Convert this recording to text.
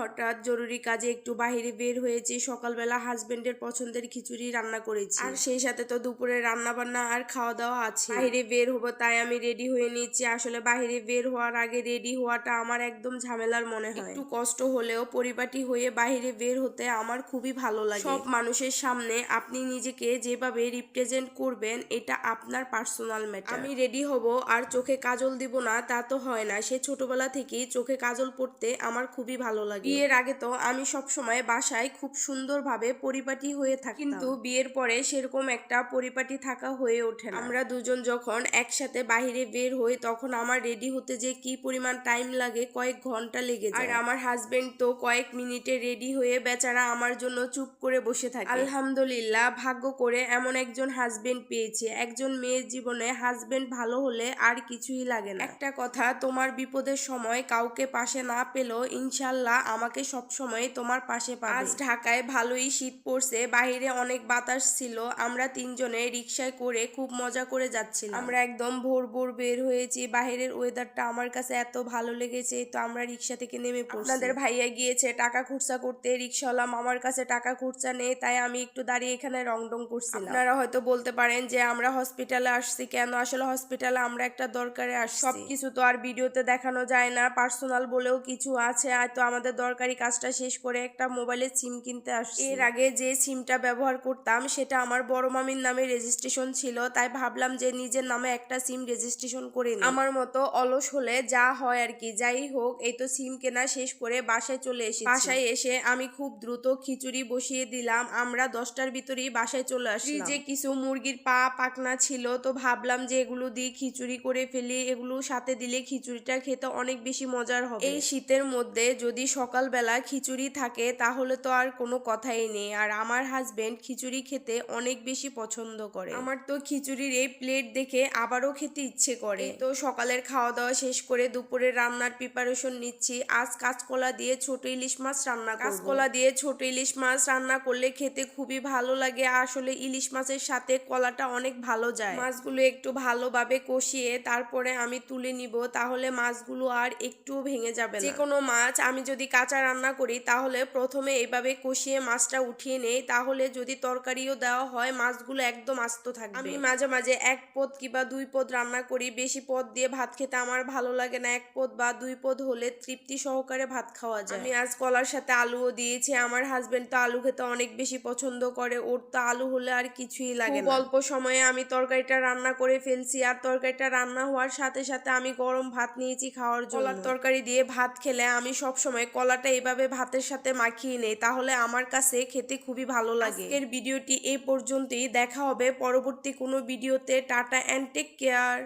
হঠাৎ জরুরি কাজে একটু বাইরে বের হয়েছি সকালবেলা হাজবেন্ডের পছন্দের খিচুড়ি রান্না করেছি। আর সেই সাথে তো দুপুরে রান্না বান্না আর খাওয়া দাওয়া আছে। বাইরে বের হব তাই আমি রেডি হয়ে নিচ্ছি। আসলে বাইরে বের হওয়ার আগে রেডি হওয়াটা আমার একদম ঝামেলার মনে হয়। একটু কষ্ট হলেও পরিপাটি হয়ে বাইরে বের হতে আমার খুবই ভালো লাগে। সব মানুষের সামনে আপনি নিজেকে যেভাবে রিপ্রেজেন্ট করবেন এটা আপনার পার্সোনাল ম্যাটার আমি রেডি হব আর চোখে কাজল দিব না তা তো হয় না। সে ছোটবেলা থেকেই চোখে কাজল পড়তে আমার খুবই ভালো লাগে। বিয়ের আগে তো আমি সব সময় বাসায় খুব সুন্দরভাবে পরিপাটি হয়ে থাকি কিন্তু বিয়ের পরে সেরকম একটা পরিপাটি থাকা হয়ে ওঠে না। আমরা দুজন যখন একসাথে বাইরে বের হই, তখন আমার রেডি হতে যে কি পরিমাণ টাইম লাগে, কয়েক ঘণ্টা লেগে যায়। আর আমার হাজবেন্ড তো কয়েক মিনিটে রেডি হয়ে বেচারা আমার জন্য চুপ করে বসে থাকে। আলহামদুলিল্লাহ, ভাগ্য করে এমন একজন হাজবেন্ড পেয়েছে। একজন মেয়ের জীবনে হাজবেন্ড ভালো হলে আর কিছুই লাগে না। একটা কথা, তোমার বিপদের সময় কাউকে পাশে না পেলেও ইনশাল্লাহ আমাকে সব সময় তোমার পাশে পাবে। আজ ঢাকায় ভালোই শীত পড়ছে বাইরে অনেক বাতাস ছিল। আমরা তিনজনে রিক্সায় করে খুব মজা করে যাচ্ছিলাম। আমরা একদম ভোর ভোর বের হয়েছি। বাইরের ওয়েদারটা আমার কাছে এত ভালো লেগেছে তো আমরা রিক্সা থেকে নেমে পড়ছি। আপনাদের ভাইয়া গিয়েছে টাকা খুচরা করতে রিক্সাওয়ালা মামার কাছে টাকা খুচরা নেই তাই আমি একটু দাঁড়িয়ে এখানে রং ডং করছি আপনারা হয়তো বলতে পারেন যে আমরা হসপিটালে আসছি কেন? আসলে হসপিটালে আমরা একটা দরকারে আসছি। সবকিছু তো আর ভিডিওতে দেখানো যায় না পার্সোনাল বলেও কিছু আছে তো আমাদের দরকারি কাজটা শেষ করে একটা মোবাইলের সিম কিনতে আসছি। এর আগে যে সিমটা ব্যবহার করতাম সেটা আমার বড় মামির নামে রেজিস্ট্রেশন ছিল। তাই ভাবলাম যে নিজের নামে একটা সিম রেজিস্ট্রেশন করে আমার মতো অলস হলে যা হয় আর কি যাই হোক এই তো সিম কেনা শেষ করে বাসায় চলে এসেছি। বাসায় এসে আমি খুব দ্রুত খিচুড়ি বসিয়ে দিলাম। আমরা দশটার ভিতরেই বাসায় চলে আসি যে কিছু মুরগির পা পাকনা ছিল তো ভাবলাম যে এগুলো দিয়ে খিচুড়ি করে ফেলি। এগুলো সাথে দিলে খিচুড়িটা খেতে অনেক বেশি মজার হবে। এই শীতের মধ্যে যদি সকালবেলা খিচুড়ি থাকে, তাহলে তো আর কোনো কথাই নেই। আর আমার হাজবেন্ড খিচুড়ি খেতে অনেক বেশি পছন্দ করে। আমার তো খিচুড়ির এই প্লেট দেখে আবারও খেতে ইচ্ছে করে। তো সকালের খাওয়া দাওয়া শেষ করে দুপুরে রান্নার প্রিপারেশন নিচ্ছি। আজ কাঁচকলা দিয়ে ছোট ইলিশ মাছ রান্না কাঁচকলা দিয়ে ছোট ইলিশ মাছ রান্না করলে খেতে খুবই ভালো লাগে। আসলে ইলিশ মাছের সাথে কলাটা অনেক ভালো যায়। মাছগুলো একটু ভালোভাবে কষিয়ে তারপরে আমি তুলে নিব, তাহলে মাছগুলো আর একটুও ভেঙে যাবে যে কোনো মাছ আমি যদি কাঁচা রান্না করি তাহলে প্রথমে এইভাবে কষিয়ে মাছটা উঠিয়ে নেই তাহলে যদি তরকারিও দেওয়া হয় মাছগুলো একদম আস্ত থাকবে। আমি মাঝে মাঝে এক পদ কিংবা দুই পদ রান্না করি বেশি পদ দিয়ে ভাত খেতে আমার ভালো লাগে না এক পদ বা দুই পদ হলে তৃপ্তি সহকারে ভাত খাওয়া যায়। আমি আজ কলার সাথে আলুও দিয়েছি আমার হাজবেন্ড তো আলু খেতে অনেক বেশি পছন্দ করে ওর তো আলু হলে আর কিছুই লাগে না। অল্প সময়ে আমি তরকারিটা রান্না করে ফেলছি আর তরকারিটা রান্না হওয়ার সাথে সাথে আমি গরম ভাত নিয়েছি খাওয়ার জন্য। কলার তরকারি দিয়ে ভাত খেলে আমি সব সময় কলাটা এভাবে ভাতের সাথে মাখিয়ে নেই, তাহলে আমার কাছে খেতে খুবই ভালো লাগে। এর ভিডিওটি এই পর্যন্তই, দেখা হবে পরবর্তী কোনো ভিডিওতে। Tata and take care.